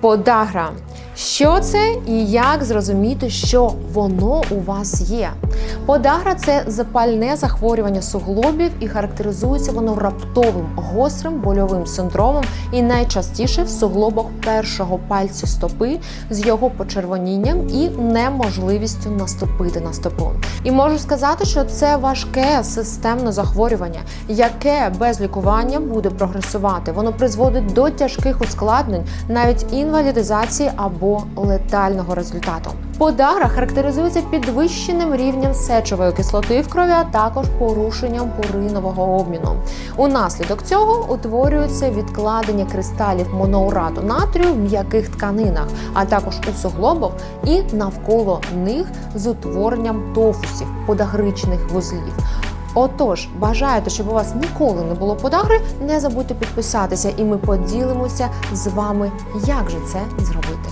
Подагра. Що це і як зрозуміти, що воно у вас є? Подагра це запальне захворювання суглобів і характеризується воно раптовим гострим больовим синдромом і найчастіше в суглобах першого пальцю стопи з його почервонінням і неможливістю наступити на стопу. І можу сказати, що це важке системне захворювання, яке без лікування буде прогресувати. Воно призводить до тяжких ускладнень, навіть інвалідизації або летального результату. Подагра характеризується підвищеним рівнем сечової кислоти в крові, а також порушенням пуринового обміну. Унаслідок цього утворюється відкладення кристалів моноурату натрію в м'яких тканинах, а також у суглобах і навколо них з утворенням тофусів, подагричних вузлів. Отож, бажаєте, щоб у вас ніколи не було подагри, не забудьте підписатися, і ми поділимося з вами, як же це зробити.